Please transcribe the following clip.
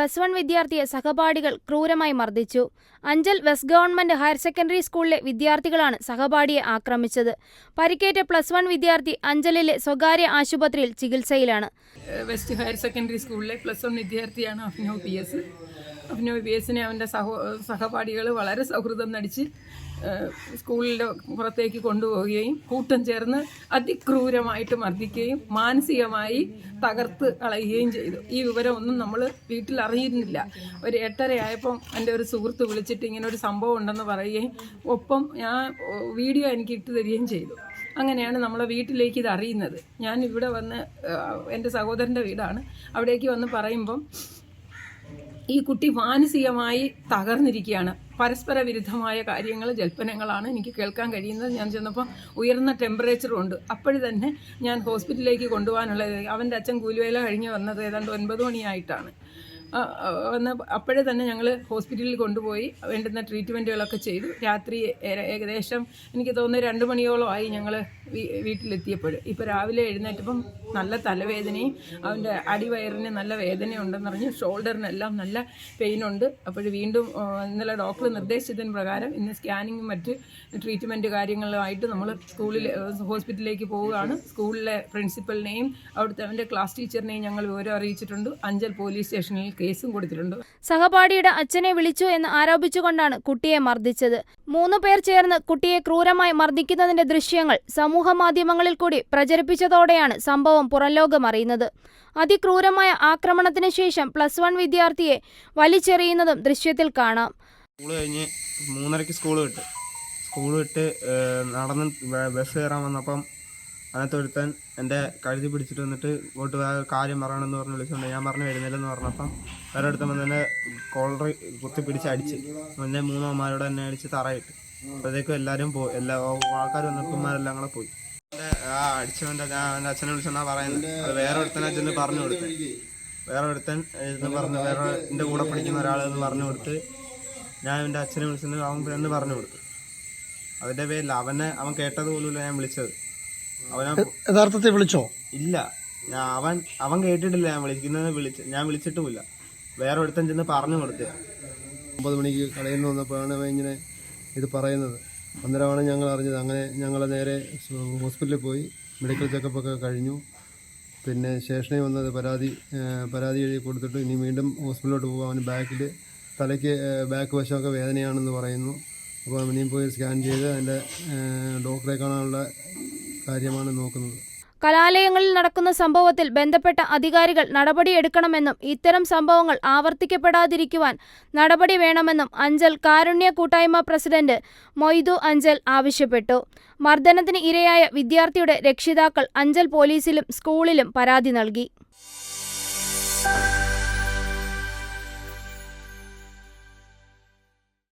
Plus one വിദ്യാർത്ഥിയെ സഹപാഠികൾ ക്രൂരമായി മർദ്ദിച്ചു. Anchal west government higher secondary സ്കൂളിലെ വിദ്യാർത്ഥികളാണ് സഹപാഠിയെ ആക്രമിച്ചത്. പരിക്കേറ്റ പ്ലസ് വൺ വിദ്യാർത്ഥി അഞ്ചലിലെ സ്വകാര്യ ആശുപത്രിയിൽ ചികിത്സയിലാണ്. വെസ്റ്റ് ഹയർ സെക്കൻഡറി സ്കൂളിലെ പ്ലസ് വൺ വിദ്യാർത്ഥിയാണ് Abhinav P S. Abhinav P എസിനെ അവന്റെ സഹോ സഹപാഠികൾ വളരെ സൗഹൃദം നടിച്ച് സ്കൂളിന്റെ പുറത്തേക്ക് കൊണ്ടുപോവുകയും കൂട്ടം ചേർന്ന് അതിക്രൂരമായിട്ട് മർദ്ദിക്കുകയും മാനസികമായി തകർത്ത് കളയുകയും ചെയ്തു. ഈ വിവരമൊന്നും നമ്മൾ വീട്ടിൽ അറിയുന്നില്ല ഒരു എട്ടരയായപ്പം എന്റെ ഒരു സുഹൃത്ത് വിളിച്ചിട്ട് ഇങ്ങനെ ഒരു സംഭവം ഉണ്ടെന്ന് പറയുകയും ഒപ്പം ഞാൻ വീഡിയോ എനിക്ക് ഇട്ട് തരികയും ചെയ്തു. അങ്ങനെയാണ് നമ്മളെ വീട്ടിലേക്ക് ഇത് അറിയുന്നത്. ഞാൻ ഇവിടെ വന്ന് എന്റെ സഹോദരന്റെ വീടാണ്. അവിടേക്ക് വന്ന് പറയുമ്പം ഈ കുട്ടി മാനസികമായി തകർന്നിരിക്കുകയാണ്. പരസ്പര വിരുദ്ധമായ കാര്യങ്ങൾ ജൽപ്പനങ്ങളാണ് എനിക്ക് കേൾക്കാൻ കഴിയുന്നത്. ഞാൻ ചെന്നപ്പോൾ ഉയർന്ന ടെമ്പറേച്ചറും ഉണ്ട്. അപ്പോഴും തന്നെ ഞാൻ ഹോസ്പിറ്റലിലേക്ക് കൊണ്ടുപോകാനുള്ള അവന്റെ അച്ഛൻ കൂലുവേല കഴിഞ്ഞ് വന്നത് ഏതാണ്ട് ഒൻപത് മണിയായിട്ടാണ്. വന്ന് അപ്പോഴേ തന്നെ ഞങ്ങൾ ഹോസ്പിറ്റലിൽ കൊണ്ടുപോയി വേണ്ടുന്ന ട്രീറ്റ്മെന്റുകളൊക്കെ ചെയ്തു. രാത്രി ഏകദേശം എനിക്ക് തോന്നുന്നു രണ്ട് മണിയോളമായി ഞങ്ങൾ വീട്ടിലെത്തിയപ്പോൾ ഇപ്പോൾ രാവിലെ എഴുന്നേറ്റപ്പം നല്ല തലവേദനയും അവന്റെ അടിവയറിന് നല്ല വേദനയുണ്ടെന്ന് പറഞ്ഞ് ഷോൾഡറിനെല്ലാം നല്ല പെയിനുണ്ട്. അപ്പോൾ വീണ്ടും ഇന്നലെ ഡോക്ടർ നിർദ്ദേശിച്ചതിന് പ്രകാരം ഇന്ന് സ്കാനിങ്ങും മറ്റ് ട്രീറ്റ്മെന്റ് കാര്യങ്ങളുമായിട്ട് നമ്മൾ സ്കൂളിൽ ഹോസ്പിറ്റലിലേക്ക് പോവുകയാണ്. സ്കൂളിലെ പ്രിൻസിപ്പലിനെയും അവിടുത്തെ അവന്റെ ക്ലാസ് ടീച്ചറിനെയും ഞങ്ങൾ വിവരം അറിയിച്ചിട്ടുണ്ട്. അഞ്ചൽ പോലീസ് സ്റ്റേഷനിൽ കേസും കൊടുത്തിട്ടുണ്ട്. സഹപാഠിയുടെ അച്ഛനെ വിളിച്ചു എന്ന് ആരോപിച്ചുകൊണ്ടാണ് കുട്ടിയെ മർദ്ദിച്ചത്. മൂന്ന് പേർ ചേർന്ന് കുട്ടിയെ ക്രൂരമായി മർദ്ദിക്കുന്നതിന്റെ ദൃശ്യങ്ങൾ സമൂഹ മാധ്യമങ്ങളിൽ കൂടി പ്രചരിപ്പിച്ചതോടെയാണ് സംഭവം പുറംലോകം അറിയുന്നത്. അതിക്രൂരമായ ആക്രമണത്തിന് ശേഷം പ്ലസ് വൺ വിദ്യാർത്ഥിയെ വലിച്ചെറിയുന്നതും ദൃശ്യത്തിൽ കാണാം. സ്കൂൾ കഴിഞ്ഞ് മൂന്നരയ്ക്ക് സ്കൂൾ വിട്ട്. സ്കൂൾ വിട്ട് നടന്ന് ബസ് കയറാൻ വന്നപ്പം അതിനകത്ത് ഒരുത്തൻ എന്റെ കഴുതി പിടിച്ചിട്ട് വന്നിട്ട് ഇങ്ങോട്ട് കാര്യം പറയണമെന്ന് പറഞ്ഞ് വിളിച്ചുകൊണ്ട് ഞാൻ പറഞ്ഞു വരുന്നില്ലെന്ന് പറഞ്ഞപ്പം വേറെ അടുത്ത് വന്ന് എന്നെ കോളറി കുത്തി പിടിച്ച് അടിച്ച് എന്നെ മൂന്നമ്മമാരോട് എന്നെ അടിച്ച് തറയിട്ട്. അപ്പോഴത്തേക്കും എല്ലാവരും പോയി. എല്ലാ ആൾക്കാർ വന്നപ്പന്മാരെല്ലാം കൂടെ പോയി. ആ അടിച്ചവന്റെ എന്റെ അച്ഛനെ വിളിച്ചെന്നാ പറയുന്നത്. അത് വേറെ ഒരുത്തനെ ചെന്ന് പറഞ്ഞു കൊടുത്ത്. വേറെ ഒരുത്തൻ എന്ന് പറഞ്ഞു വേറെ എന്റെ കൂടെ പഠിക്കുന്ന ഒരാൾ എന്ന് പറഞ്ഞു കൊടുത്ത് ഞാൻ എന്റെ അച്ഛനെ വിളിച്ചെന്ന് അവൻ എന്ന് പറഞ്ഞു കൊടുത്തു. അതിന്റെ പേരിൽ അവനെ അവൻ കേട്ടത് പോലുമില്ല ഞാൻ വിളിച്ചത്. അവനെ യഥാർത്ഥത്തിൽ വിളിച്ചോ? ഇല്ല. ഞാൻ അവൻ അവൻ കേട്ടിട്ടില്ല ഞാൻ വിളിക്കുന്നത് വിളിച്ച് ഞാൻ വിളിച്ചിട്ടുമില്ല. വേറെ ഒരുത്തൻ ചെന്ന് പറഞ്ഞു കൊടുത്തത് ഒമ്പത് മണിക്ക് കടയിൽ നിന്ന് വന്നപ്പോഴാണ് ഇങ്ങനെ ഇത് പറയുന്നത്. അന്നേരമാണ് ഞങ്ങൾ അറിഞ്ഞത്. അങ്ങനെ ഞങ്ങൾ നേരെ ഹോസ്പിറ്റലിൽ പോയി. മെഡിക്കൽ ചെക്കപ്പൊക്കെ കഴിഞ്ഞു. പിന്നെ സ്റ്റേഷനിൽ വന്നത് പരാതി പരാതി എഴുതി കൊടുത്തിട്ട് ഇനി വീണ്ടും ഹോസ്പിറ്റലിലോട്ട് പോകും അവന് ബാക്കിൽ തലയ്ക്ക് ബാക്ക് വശമൊക്കെ വേദനയാണെന്ന് പറയുന്നു. അപ്പോൾ അവനെയും പോയി സ്കാൻ ചെയ്ത് അതിന്റെ ഡോക്ടറെ കാണാനുള്ള കാര്യമാണ് നോക്കുന്നത്. കലാലയങ്ങളിൽ നടക്കുന്ന സംഭവത്തിൽ ബന്ധപ്പെട്ട അധികാരികൾ നടപടിയെടുക്കണമെന്നും ഇത്തരം സംഭവങ്ങൾ ആവർത്തിക്കപ്പെടാതിരിക്കുവാൻ നടപടി വേണമെന്നും അഞ്ചൽ കാരുണ്യ കൂട്ടായ്മ പ്രസിഡന്റ് മൊയ്തു അഞ്ചൽ ആവശ്യപ്പെട്ടു. മർദ്ദനത്തിന് ഇരയായ വിദ്യാർത്ഥിയുടെ രക്ഷിതാക്കൾ അഞ്ചൽ പോലീസിലും സ്കൂളിലും പരാതി നൽകി.